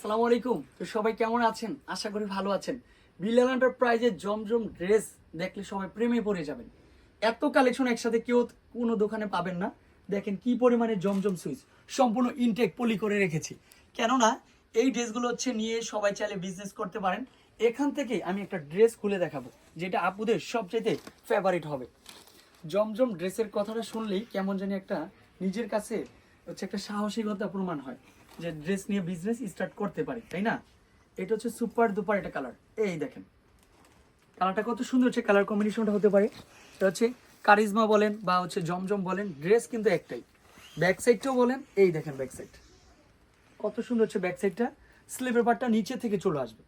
আসসালামু আলাইকুম। তো সবাই কেমন আছেন? আশা করি ভালো আছেন। বিলাল এন্টারপ্রাইজের জমজম ড্রেস দেখলে সবাই প্রেমে পড়ে যাবেন। এত কালেকশন একসাথে কেউ কোনো দোকানে পাবেন না। দেখেন কি পরিমাণে জমজম সুইচ সম্পূর্ণ ইনটেক পলি করে রেখেছি। কেননা, এই ড্রেসগুলো হচ্ছে নিয়ে সবাই চাইলে বিজনেস করতে পারেন। এখান থেকে আমি একটা ড্রেস খুলে দেখাবো, যেটা আপুদের সবচেয়ে ফেভারিট হবে। জমজম ড্রেসের কথাটা শুনলেই কেমন জানি একটা নিজের কাছে হচ্ছে একটা সাহসিকতা প্রমাণ হয়। যে ড্রেস নিয়ে বিজনেস স্টার্ট করতে পারি, তাই না? এটা হচ্ছে সুপার দুপার একটা কালার এই দেখেন কালারটা কত সুন্দর হচ্ছে কালার কম্বিনেশনটা হতে পারে। এটা হচ্ছে কারিজমা বলেন বা হচ্ছে জমজম বলেন ড্রেস কিন্তু একটাই। ব্যাক সাইডটাও বলেন, এই দেখেন ব্যাক সাইড কত সুন্দর হচ্ছে ব্যাক সাইডটা স্লিভের পার্টটা নিচে থেকে চলে আসবে।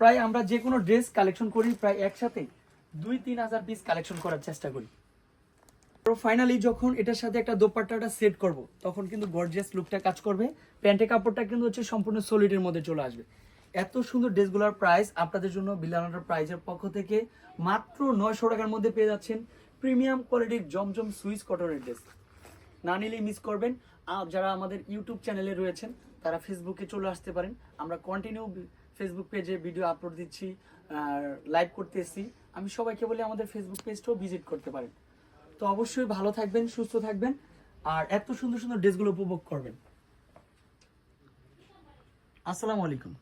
প্রায় আমরা যে কোনো ড্রেস কালেকশন করি, প্রায় একসাথে দুই তিন হাজার পিস কালেকশন করার চেষ্টা করি। তো ফাইনালি যখন এটার সাথে একটা দোপাট্টাটা সেট করব, তখন কিন্তু গর্জিয়াস লুকটা কাজ করবে। প্যান্টের কাপড়টা কিন্তু হচ্ছে সম্পূর্ণ সলিডের মধ্যে চলে আসবে। এত সুন্দর ড্রেসগুলোর প্রাইস আপনাদের জন্য বিলানোটার প্রাইজের পক্ষ থেকে মাত্র নয়শো টাকার মধ্যে পেয়ে যাচ্ছেন প্রিমিয়াম কোয়ালিটির জমজম সুইস কটনের ড্রেস না নিলেই মিস করবেন। আর যারা আমাদের ইউটিউব চ্যানেলে রয়েছেন, তারা ফেসবুকে চলে আসতে পারেন। আমরা কন্টিনিউ ফেসবুক পেজে ভিডিও আপলোড দিচ্ছি, আর লাইভ করতেছি আমি সবাইকে বলি আমাদের ফেসবুক পেজটাও ভিজিট করতে পারেন। তো অবশ্যই ভালো থাকবেন, সুস্থ থাকবেন, আর এত সুন্দর সুন্দর ড্রেসগুলো উপভোগ করবেন। আসসালামু আলাইকুম।